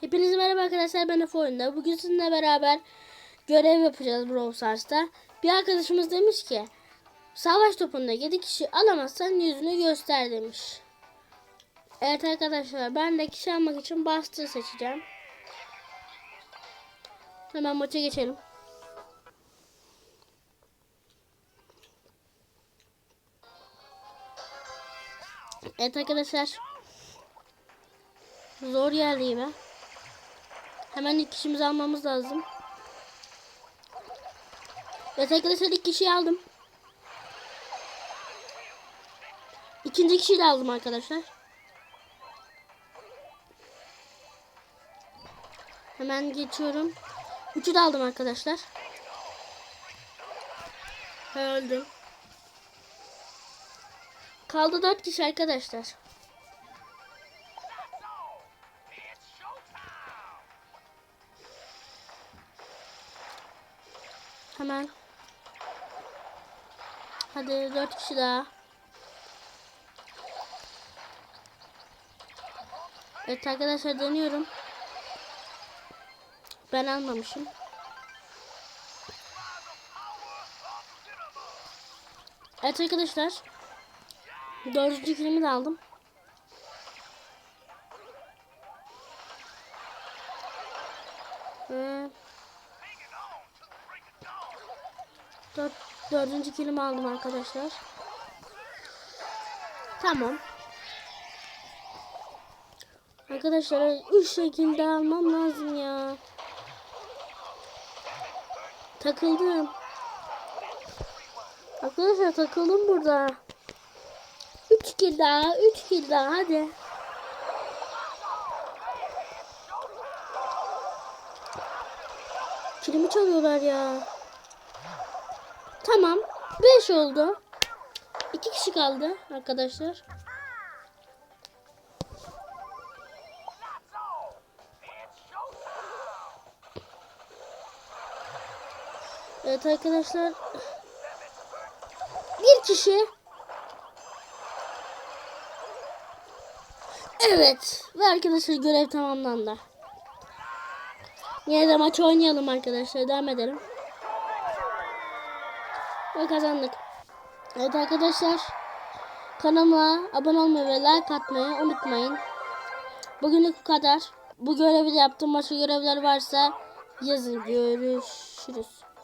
Hepinize merhaba arkadaşlar ben Efe. Bugün sizinle beraber görev yapacağız Brawl Stars'ta. Bir arkadaşımız demiş ki savaş topunda 7 kişi alamazsan yüzünü göster demiş. Evet arkadaşlar ben de kişi almak için Buster seçeceğim. Hemen maça geçelim. Evet arkadaşlar. Zor yerdeyim ha. Hemen ilk kişimizi almamız lazım. Evet arkadaşlar ilk kişiyi aldım. İkinci kişiyi de aldım arkadaşlar. Hemen geçiyorum. Üçü de aldım arkadaşlar. Öldüm. Kaldı dört kişi arkadaşlar. Hemen. Hadi dört kişi daha. Evet arkadaşlar deniyorum. Ben almamışım. Evet arkadaşlar. Dördüncü kilimi de aldım. Ee, dört, dördüncü kilimi aldım arkadaşlar. Tamam. Arkadaşlar üç şekilde almam lazım ya. Takıldım. Arkadaşlar takıldım burada. 3 kill daha, 3 kill daha hadi. Kilimi çalıyorlar ya. Tamam. 5 oldu. 2 kişi kaldı arkadaşlar. Evet arkadaşlar. Bir kişi Evet. Ve arkadaşlar görev tamamlandı. Yine de maç oynayalım arkadaşlar. Devam edelim. Ve kazandık. Evet arkadaşlar. Kanalıma abone olmayı ve like atmayı unutmayın. Bugünlük bu kadar. Bu görevi de yaptım. Başka görevler varsa yazın. Görüşürüz.